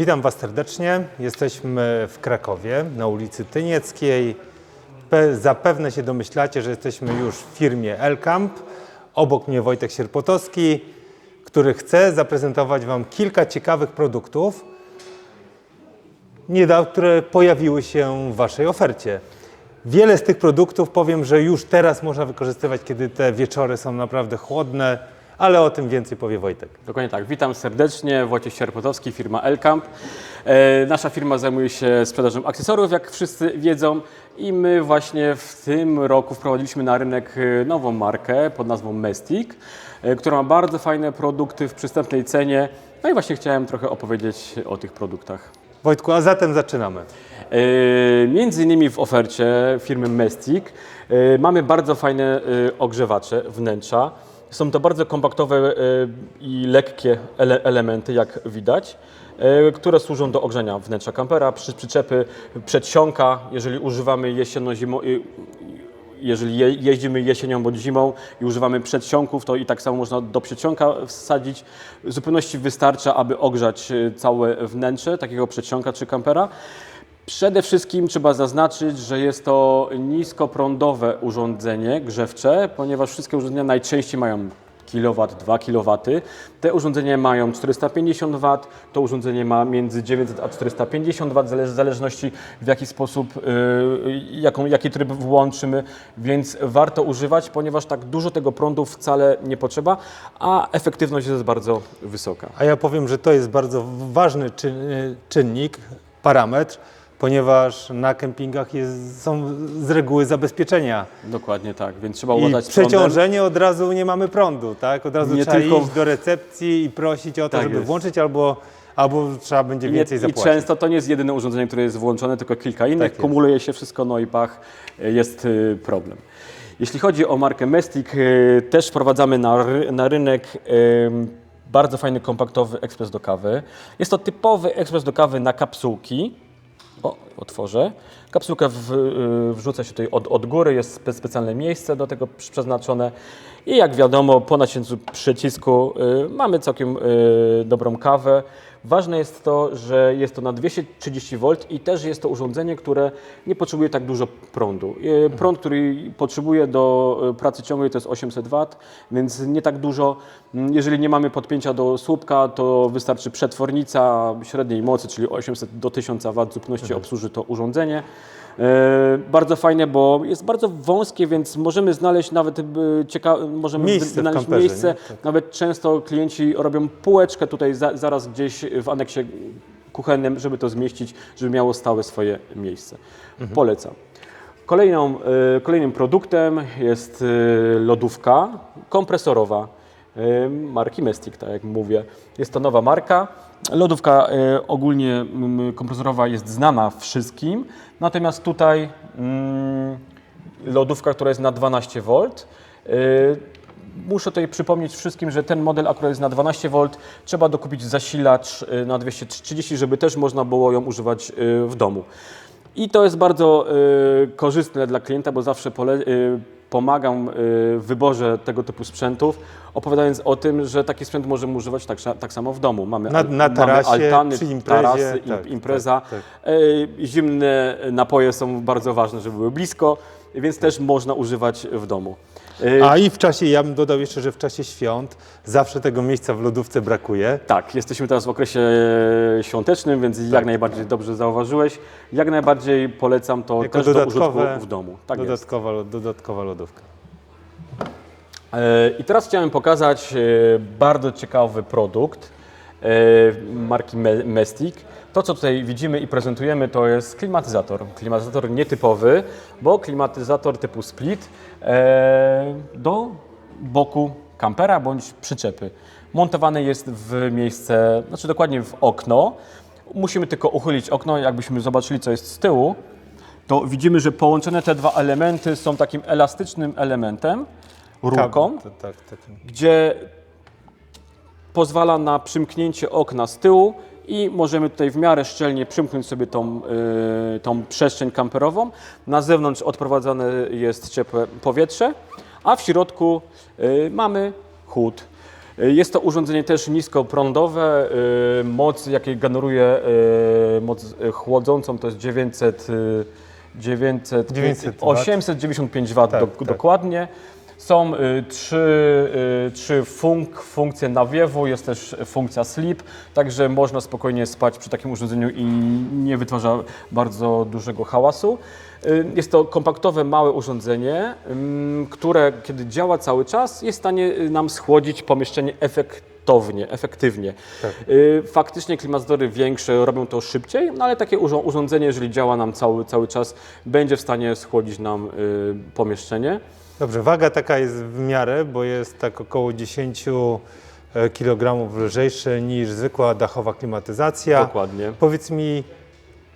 Witam Was serdecznie. Jesteśmy w Krakowie na ulicy Tynieckiej. Pe- zapewne się domyślacie, że jesteśmy już w firmie Elkamp. Obok mnie Wojtek Sierpotowski, który chce zaprezentować Wam kilka ciekawych produktów, które pojawiły się w Waszej ofercie. Wiele z tych produktów powiem, że już teraz można wykorzystywać, kiedy te wieczory są naprawdę chłodne, ale o tym więcej powie Wojtek. Dokładnie tak. Witam serdecznie. Wojciech Sierpotowski, firma Elkamp. E, nasza firma zajmuje się sprzedażą akcesoriów, jak wszyscy wiedzą. I my właśnie w tym roku wprowadziliśmy na rynek e, nową markę pod nazwą Mestic, e, która ma bardzo fajne produkty w przystępnej cenie. No i właśnie chciałem trochę opowiedzieć o tych produktach. Wojtku, a zatem zaczynamy. E, Między innymi w ofercie firmy Mestic e, mamy bardzo fajne e, ogrzewacze wnętrza. Są to bardzo kompaktowe e, i lekkie ele elementy, jak widać, e, które służą do ogrzania wnętrza kampera, przy, przyczepy, przedsionka, jeżeli używamy jesienno-zimo, y, jeżeli je, jeździmy jesienią bądź zimą i używamy przedsionków, to i tak samo można do przedsionka wsadzić. W zupełności wystarcza, aby ogrzać e, całe wnętrze takiego przedsionka czy kampera. Przede wszystkim trzeba zaznaczyć, że jest to niskoprądowe urządzenie grzewcze, ponieważ wszystkie urządzenia najczęściej mają kilowat, 2 kW. Te urządzenia mają 450 W, to urządzenie ma między 900 a 450 W, w zależności w jaki sposób, yy, jaką, jaki tryb włączymy, więc warto używać, ponieważ tak dużo tego prądu wcale nie potrzeba, a efektywność jest bardzo wysoka. A ja powiem, że to jest bardzo ważny czyn, czynnik, parametr, ponieważ na kempingach jest, są z reguły zabezpieczenia. Dokładnie tak, więc trzeba I uważać z prądem. przeciążenie od razu nie mamy prądu, tak? Od razu Nie trzeba tylko- iść do recepcji i prosić o to, Tak żeby jest. włączyć, albo, albo trzeba będzie I, więcej I zapłacić. często to nie jest jedyne urządzenie, które jest włączone, tylko kilka innych. Tak jest. Kumuluje się wszystko, no i pach, y, jest y, problem. Jeśli chodzi o markę Mestic, y, też wprowadzamy na, ry- na rynek y, bardzo fajny, kompaktowy ekspres do kawy. Jest to typowy ekspres do kawy na kapsułki. O, otworzę. Kapsułkę w, y, wrzuca się tutaj od, od góry, jest spe, specjalne miejsce do tego przeznaczone. I jak wiadomo, po nacięciu przycisku y, mamy całkiem y, dobrą kawę. Ważne jest to, że jest to na 230 V i też jest to urządzenie, które nie potrzebuje tak dużo prądu. Y, Prąd, który potrzebuje do y, pracy ciągłej to jest 800 W, więc nie tak dużo. Mm, Jeżeli nie mamy podpięcia do słupka, to wystarczy przetwornica średniej mocy, czyli 800 do 1000 W w zupełności obsłuży to urządzenie. E, bardzo fajne, bo jest bardzo wąskie, więc możemy znaleźć nawet e, możemy Miejsce znaleźć kamperze, miejsce. Tak. Nawet często klienci robią półeczkę tutaj za, zaraz gdzieś w aneksie kuchennym, żeby to zmieścić, żeby miało stałe swoje miejsce. Mhm. Polecam. Kolejną, e, kolejnym produktem jest lodówka kompresorowa marki Mestic, tak jak mówię. Jest to nowa marka. Lodówka e, ogólnie kompresorowa jest znana wszystkim, natomiast tutaj lodówka, która jest na 12 V. e, Muszę tutaj przypomnieć wszystkim, że ten model akurat jest na 12 V. Trzeba dokupić zasilacz y, na 230, żeby też można było ją używać y, w domu. I to jest bardzo y, korzystne dla klienta, bo zawsze pole, y, pomagam y, w wyborze tego typu sprzętów, opowiadając o tym, że taki sprzęt możemy używać tak, tak samo w domu. Mamy, Na- na tarasie, mamy altany, przy imprezie, tarasy, im, tak, impreza. tak, Y, Zimne napoje są bardzo ważne, żeby były blisko, więc też można używać w domu. Y, A i w czasie, ja bym dodał jeszcze, że w czasie świąt zawsze tego miejsca w lodówce brakuje. Tak, jesteśmy teraz w okresie świątecznym, więc jak najbardziej dobrze zauważyłeś. Jak najbardziej polecam to Jako też do dodatkowe- użytku w domu. Tak jest. dodatkowa, dodatkowa lodówka. E, I teraz chciałem pokazać e, bardzo ciekawy produkt e, marki Me- Mestic. To, co tutaj widzimy i prezentujemy, to jest klimatyzator. Klimatyzator nietypowy, bo klimatyzator typu split e, do boku kampera bądź przyczepy. Montowany jest w miejsce, znaczy dokładnie w okno. Musimy tylko uchylić okno, jakbyśmy zobaczyli, co jest z tyłu, to widzimy, że połączone te dwa elementy są takim elastycznym elementem, rurką, Tak, tak, tak. gdzie pozwala na przymknięcie okna z tyłu i możemy tutaj w miarę szczelnie przymknąć sobie tą, y, tą przestrzeń kamperową. Na zewnątrz odprowadzane jest ciepłe powietrze, a w środku y, mamy chłód. Y, Jest to urządzenie też niskoprądowe. Moc, jakiej generuje moc chłodzącą, to jest 900, y, 900, 900 W. 895 W Tak, do, tak. dokładnie. Są y, trzy, y, trzy funk, funkcje nawiewu, jest też funkcja sleep, także można spokojnie spać przy takim urządzeniu i nie wytwarza bardzo dużego hałasu. Y, Jest to kompaktowe, małe urządzenie, które kiedy działa cały czas jest w stanie nam schłodzić pomieszczenie efektownie, efektywnie. Y, Faktycznie klimatyzatory większe robią to szybciej, no ale takie urządzenie, jeżeli działa nam cały, cały czas, będzie w stanie schłodzić nam pomieszczenie. Dobrze, waga taka jest w miarę, bo jest tak około 10 kg lżejsze niż zwykła dachowa klimatyzacja. Dokładnie. Powiedz mi,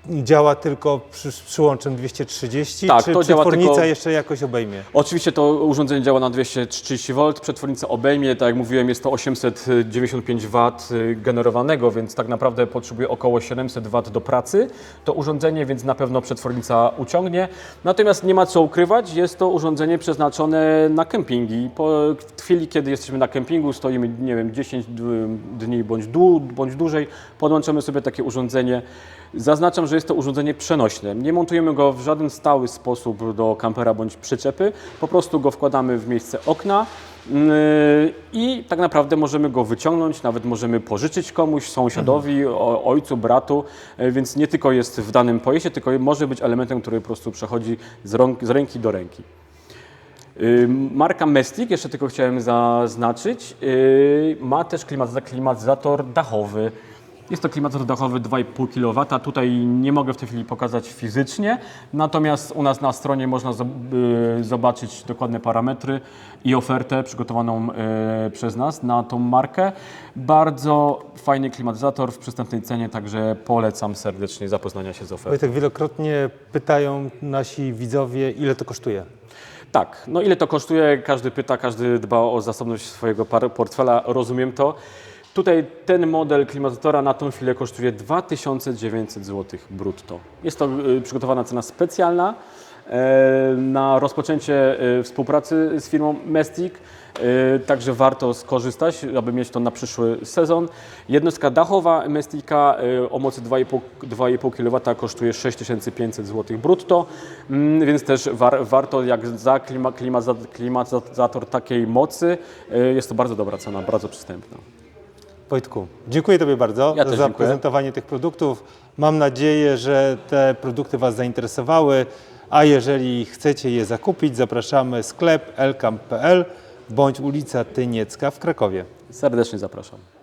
działa tylko przy, z przyłączem 230, Tak, czy to działa przetwornica tylko- jeszcze jakoś obejmie? Oczywiście to urządzenie działa na 230 V, przetwornica obejmie, tak jak mówiłem, jest to 895 W generowanego, więc tak naprawdę potrzebuje około 700 W do pracy to urządzenie, więc na pewno przetwornica uciągnie. Natomiast nie ma co ukrywać, jest to urządzenie przeznaczone na kempingi. Po chwili, kiedy jesteśmy na kempingu, stoimy, nie wiem, 10 d- dni bądź, dłu, bądź dłużej, podłączamy sobie takie urządzenie. Zaznaczam, że jest to urządzenie przenośne. Nie montujemy go w żaden stały sposób do kampera bądź przyczepy. Po prostu go wkładamy w miejsce okna yy, i tak naprawdę możemy go wyciągnąć, nawet możemy pożyczyć komuś, sąsiadowi, ojcu, bratu, yy, więc nie tylko jest w danym pojeździe, tylko może być elementem, który po prostu przechodzi z, rąk, z ręki do ręki. Yy, Marka Mestik, jeszcze tylko chciałem zaznaczyć, yy, ma też klimatyzator dachowy. Jest to klimatyzator dachowy 2,5 kW. Tutaj nie mogę w tej chwili pokazać fizycznie, natomiast u nas na stronie można yy, zobaczyć dokładne parametry i ofertę przygotowaną yy, przez nas na tą markę. Bardzo fajny klimatyzator w przystępnej cenie, także polecam serdecznie zapoznania się z ofertą. Wojtek, wielokrotnie pytają nasi widzowie, ile to kosztuje. Tak, no ile to kosztuje? Każdy pyta, każdy dba o zasobność swojego portfela, rozumiem to. Tutaj ten model klimatyzatora na tą chwilę kosztuje 2900 zł brutto. Jest to y, przygotowana cena specjalna e, na rozpoczęcie y, współpracy z firmą Mestic. y, Także warto skorzystać, aby mieć to na przyszły sezon. Jednostka dachowa Mestika y, o mocy 2,5 2,5 kW kosztuje 6500 zł brutto, Mm, więc też war, warto jak za klima, klimatyzator, takiej mocy jest to bardzo dobra cena, bardzo przystępna. Wojtku, dziękuję Tobie bardzo Ja za też zaprezentowanie tych produktów. Mam nadzieję, że te produkty Was zainteresowały, a jeżeli chcecie je zakupić, zapraszamy sklep elkamp.pl bądź ulica Tyniecka w Krakowie. Serdecznie zapraszam.